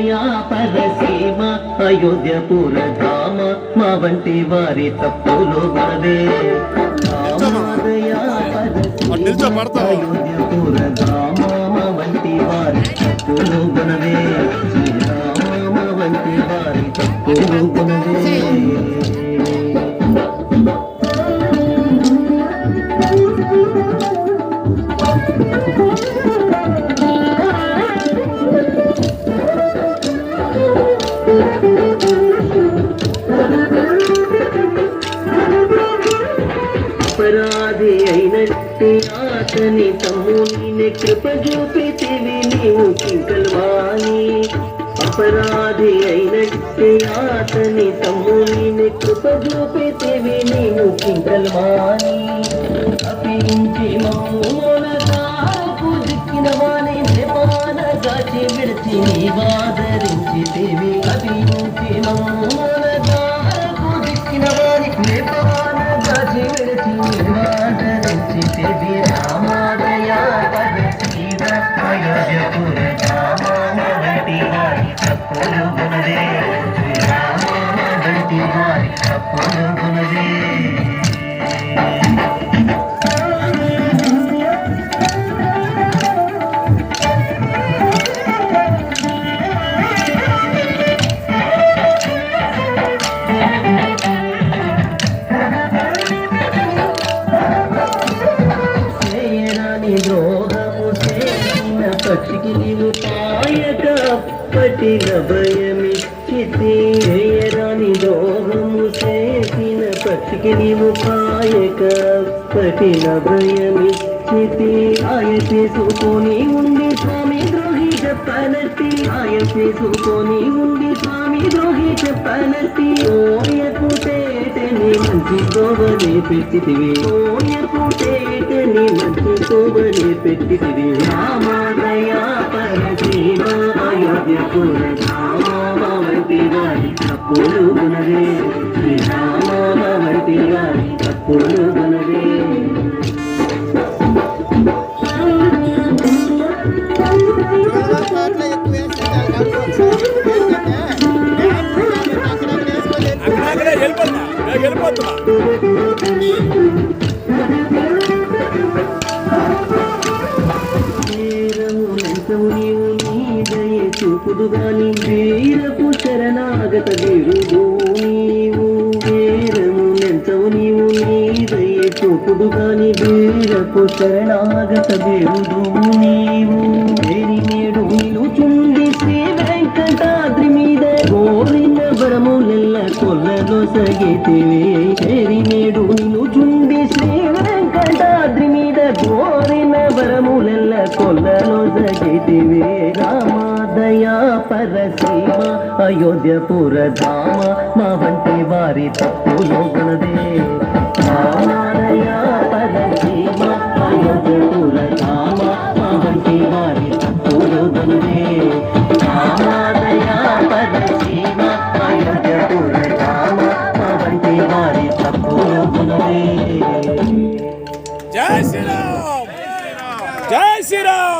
రామాదయా పరసీమ అయోధ్యపుర ధామ మా వంటి వారి తప్పులు గదే రామాదయా అటు నిల్చో, పరసీమ పడతావా? అయోధ్యపుర ధామ మా వంటి వారి తప్పులు గనవే శ్రీరామ మా వంటి వారి తప్పులు గనవే అతని తమ్ముని కృప చూపితివి నీవు చింకల్వాణి అపరాధి అయినట్టు అతని తమ్ముని కృప చూపితివి నీవు చింకల్వాణి అపించి మమ్మూల దిక్కిన వాణి నిర్మాణ గాచి విడిచి నీవాదరించితివి అపించి మమ్మూల దిక్కిన వాణి నిర్మాణ గాచి విడిచి నీవాదరించితివి వంటి రామ గంటి వారి తప్పులు పక్షికి పట్టిన భయమిచ్చితి చేయరాని ద్రోహము చేసిన పక్షికి నీవు పాయక పట్టిన భయమిచ్చితి ఆయ చేసుకొని ఉండి స్వామి ద్రోహి చెప్పనట్టి ఆయ చేసుకొని ఉండి స్వామి ద్రోహి చెప్పనట్టి ఓయకు తేటని మంచి గోవని పెట్టితివి ఓయకు తేటని మంచి గోవని పెట్టితివి రామాదయా పరశీవ అయోధ్యపుర రామ వారి తప్పులు గుణవే శ్రీరామ వంటి వారి తప్పులు గుణవే చూపుదు గాని వీరపు శరణాగత వీరుడు నీవు. వీరము నెంతవు నీవు నీదయ చూపుదు గాని వీరపు శరణాగత వీరుడు నీవు. వేరి నేడు నిలుచుండి శ్రీ వెంకటాద్రి మీద కోరిన వరములెల్ల కొల్లలో సగితివే పరసీమ అయోధ్యపురధామ మా వంటి వారి తప్పులో ఉన్నదే రామాలయ పరసీమ అయోధ్యపురధామ మా వంటి వారి తప్పులో ఉన్నదే రామాలయ పరసీమ అయోధ్యపురధామ మా వంటి వారి తప్పులో ఉన్నదే జై శ్రీరామ్! జై శ్రీరామ్!